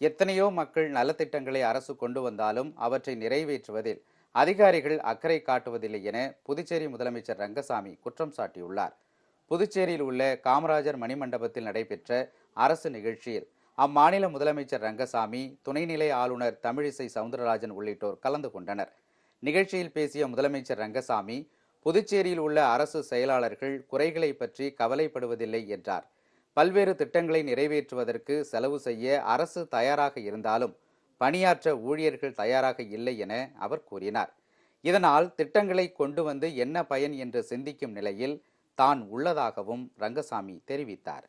எத்தனையோ மக்கள் நலத்திட்டங்களை அரசு கொண்டு வந்தாலும் அவற்றை நிறைவேற்றுவதில் அதிகாரிகள் அக்கறை காட்டுவதில்லை என புதுச்சேரி முதலமைச்சர் ரங்கசாமி குற்றம் சாட்டியுள்ளார். புதுச்சேரியில் உள்ள காமராஜர் மணிமண்டபத்தில் நடைபெற்ற அரசு நிகழ்ச்சியில் அம்மாநில முதலமைச்சர் ரங்கசாமி துணைநிலை ஆளுநர் தமிழிசை சவுந்தரராஜன் உள்ளிட்டோர் கலந்து கொண்டனர். நிகழ்ச்சியில் பேசிய முதலமைச்சர் ரங்கசாமி புதுச்சேரியில் உள்ள அரசு செயலாளர்கள் குறைகளை பற்றி கவலைப்படுவதில்லை என்றார். பல்வேறு திட்டங்களை நிறைவேற்றுவதற்கு செலவு செய்ய அரசு தயாராக இருந்தாலும் பணியாற்ற ஊழியர்கள் தயாராக இல்லை என அவர் கூறினார். இதனால் திட்டங்களை கொண்டு வந்து என்ன பயன் என்று சிந்திக்கும் நிலையில் தான் உள்ளதாகவும் ரங்கசாமி தெரிவித்தார்.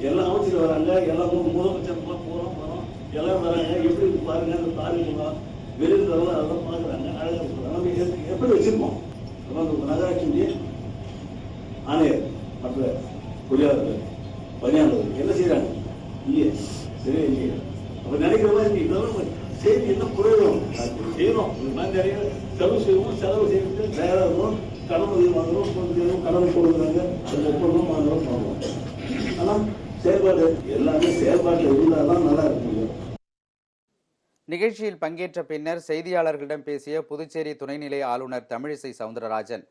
எல்லா அமைச்சர் வராங்க. எல்லாம் மு- முதலமைச்சர்லாம் போறோம் வரோம் எல்லாம் வராங்க. எப்படி பாருங்க அந்த தாலிமுகம் வெளியிருந்தவங்க அதெல்லாம் பார்க்குறாங்க. அழகா இருக்கு. நம்ம எப்படி வச்சிருக்கோம்? நம்ம நகராட்சி ஆணையர் மற்ற பொறியாளர்கள் பணியாளர்கள் என்ன செய்யறாங்க இல்லையே சரியா இல்லையே. அப்ப நினைக்கிற மாதிரி இதெல்லாம் செய்தி என்ன புரியணும் செய்யணும். நிறைய செலவு செய்வோம் செலவு செய்யறது வேற இருக்கும் கடன் உதவி வாங்குறோம் கொடுக்குறோம் கடன் கொடுக்குறாங்க அது ஒப்பந்தம் வாங்குறோம் வாங்குவோம் ஆனா செயல்பாடு எல்லாமே செயல்பாட்டில் இருந்தாதான் நல்லா இருக்க முடியும். நிகழ்ச்சியில் பங்கேற்ற பின்னர் செய்தியாளர்களிடம் பேசிய புதுச்சேரி துணைநிலை ஆளுநர் தமிழிசை சவுந்தரராஜன்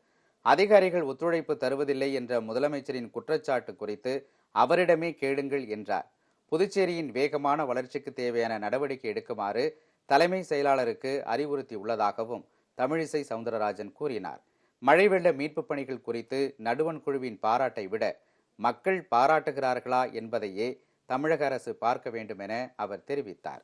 அதிகாரிகள் ஒத்துழைப்பு தருவதில்லை என்ற முதலமைச்சரின் குற்றச்சாட்டு குறித்து அவரிடமே கேளுங்கள் என்றார். புதுச்சேரியின் வேகமான வளர்ச்சிக்கு தேவையான நடவடிக்கை எடுக்குமாறு தலைமை செயலாளருக்கு அறிவுறுத்தியுள்ளதாகவும் தமிழிசை சவுந்தரராஜன் கூறினார். மழை வெள்ள மீட்புப் பணிகள் குறித்து நடுவண் குழுவின் பாராட்டை விட மக்கள் பாராட்டுகிறார்களா என்பதையே தமிழக அரசு பார்க்க வேண்டும் என அவர் தெரிவித்தார்.